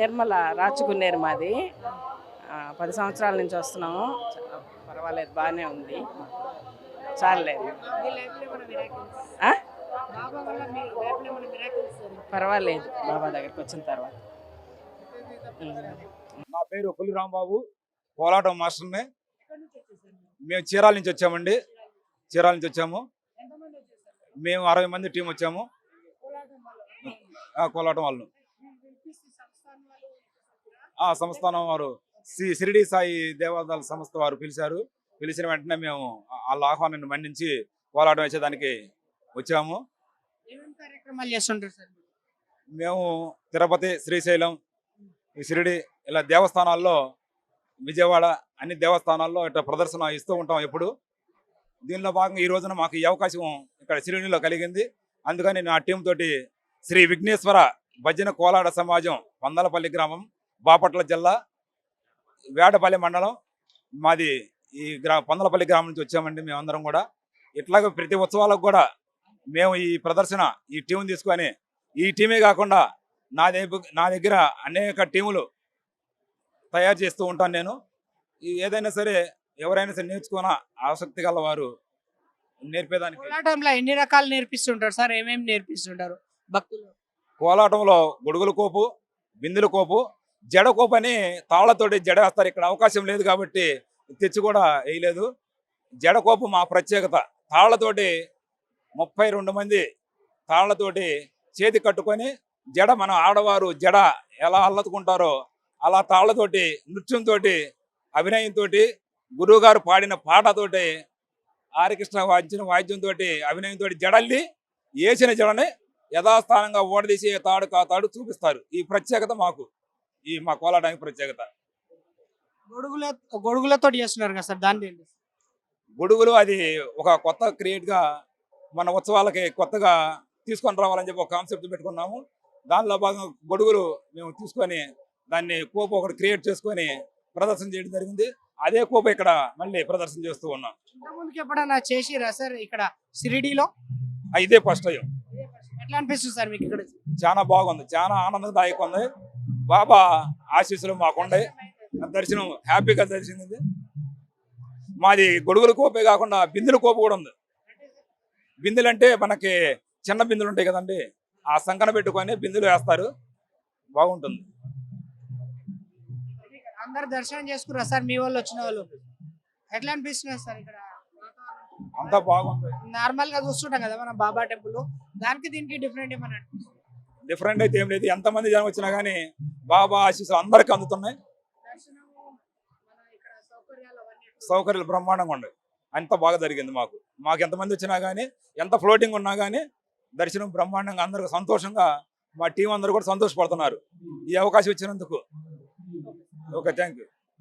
నిర్మల రాచుకునేరు మాది పది సంవత్సరాల నుంచి వస్తున్నాము పర్వాలేదు బాగానే ఉంది చాలేదు? పర్వాలేదు బాబా దగ్గరికి వచ్చిన తర్వాత. నా పేరు పులి రాంబాబు కోలాటం మాస్టర్ని? మేము చీరాల నుంచి వచ్చామండి చీరాల నుంచి వచ్చాము? మేము అరవై మంది టీం వచ్చాము కోలాటం వాళ్ళు. ఆ కోలాటం వాళ్ళు మీ వినిపిస్తు సంస్థానం వాళ్ళు వచ్చేసారా? ఆ సంస్థానం వారు శ్రీ షిరిడి సాయి దేవాదాల సంస్థ వారు పిలిచారు. పిలిచిన వెంటనే మేము వాళ్ళ ఆహ్వానాన్ని మన్నించి కోలాటం వేసేదానికి వచ్చాము. ఏమేమి కార్యక్రమాలు చేస్తుంటారు సార్? మీరు? మేము తిరుపతి శ్రీశైలం ఈ షిరిడి ఇలా దేవస్థానాల్లో విజయవాడ అన్ని దేవస్థానాల్లో ఇట్లా ప్రదర్శన ఇస్తూ ఉంటాం ఎప్పుడు. దీనిలో భాగంగా ఈ రోజున మాకు ఈ అవకాశం ఇక్కడ షిరిడిలో కలిగింది. అందుకని నా టీం తోటి శ్రీ విఘ్నేశ్వర భజన కోలాడ సమాజం వందలపల్లి గ్రామం బాపట్ల జిల్లా వేటపల్లి మండలం. మాది ఈ గ్రా పొందలపల్లి గ్రామం నుంచి వచ్చామండి మేమందరం కూడా. ఇట్లాగే ప్రతి ఉత్సవాలకు కూడా మేము ఈ ప్రదర్శన ఈ టీం తీసుకొని ఈ టీమే కాకుండా నా దగ్గర నా దగ్గర అనేక టీములు తయారు చేస్తూ ఉంటాను నేను. ఏదైనా సరే ఎవరైనా సరే నేర్చుకున్న ఆసక్తి గల వారు నేర్పేదానికి కోలాటంలో ఎన్ని రకాలు నేర్పిస్తుంటారు సార్? ఏమేమి నేర్పిస్తుంటారు భక్తులు? కోలాటంలో గొడుగుల కోపు బిందుల కోపు జడ కోపని తాళ్ళతోటి జడ వేస్తారు ఇక్కడ అవకాశం లేదు కాబట్టి తెచ్చి కూడా వేయలేదు. జడ కోపు మా ప్రత్యేకత. తాళ్ళతోటి ముప్పై రెండు మంది తాళ్ళతోటి చేతి కట్టుకొని జడ మన ఆడవారు జడ ఎలా అల్లతుకుంటారో అలా తాళ్ళతోటి నృత్యంతో అభినయంతో గురువుగారు పాడిన పాటతోటి ఆరికృష్ణ వాయించిన వాద్యంతో అభినయంతో జడల్ని వేసిన జడని యథాస్థానంగా ఓడదీసి తాడు కా తాడు చూపిస్తారు. ఈ ప్రత్యేకత మాకు. ఈ మా కోలాటానికి ప్రత్యేకత. గొడుగుల గొడుగులతో చేస్తున్నారు కదా సార్ దాని ఏంటి? గొడుగులు అది ఒక కొత్త క్రియేట్గా మన ఉత్సవాలకి కొత్తగా తీసుకొని రావాలని చెప్పి ఒక కాన్సెప్ట్ పెట్టుకున్నాము. దానిలో భాగంగా గొడుగులు మేము తీసుకొని దాన్ని కోపు ఒకటి క్రియేట్ చేసుకొని ప్రదర్శన చేయడం జరిగింది. అదే కోపు ఇక్కడ మళ్ళీ ప్రదర్శన చేస్తూ ఉన్నాం. ఇంతకుముందుకు ఎప్పుడన్నా చేసిరా సార్ ఇక్కడ సిరిడిలో ఇదే ఫస్ట్ టైం ఎట్లా అనిపిస్తుంది సార్ మీకు ఇక్కడ? చాలా బాగుంది. చాలా ఆనందదాయకంగా ఉంది. బాబా ఆశీస్సులు మాకుండే దర్శనం హ్యాపీగా దర్శింది మాది గొడుగుల కోపే కాకుండా బిందెల కోపు కూడా ఉంది. బిందెలు అంటే మనకి చిన్న బిందెలు ఉంటాయి కదండి. ఆ సంకన పెట్టుకొని బిందెలు వేస్తారు. బాగుంటుంది. అందరు దర్శనం చేసుకురా సార్? మీ వాళ్ళు వచ్చిన వాళ్ళు. ఎట్లా అనిపిస్తున్నారు సార్ ఇక్కడ? అంతా బాగుంది. నార్మల్గా చూస్తుంటాం కదా మనం బాబా టెంపుల్. దానికి దీనికి డిఫరెంట్ ఏమన్నా డిఫరెంట్ అయితే ఏం లేదు. ఎంతమంది జనం వచ్చినా కానీ బాబా ఆశీస్సులు అందరికీ అందుతున్నాయి. సౌకర్యాలు బ్రహ్మాండంగా ఉన్నాయి. అంత బాగా జరిగింది మాకు. మాకు ఎంతమంది వచ్చినా కానీ ఎంత ఫ్లోటింగ్ ఉన్నా కానీ దర్శనం బ్రహ్మాండంగా అందరికీ సంతోషంగా మా టీం అందరూ కూడా సంతోషపడుతున్నారు. ఈ అవకాశం ఇచ్చినందుకు. Okay thank you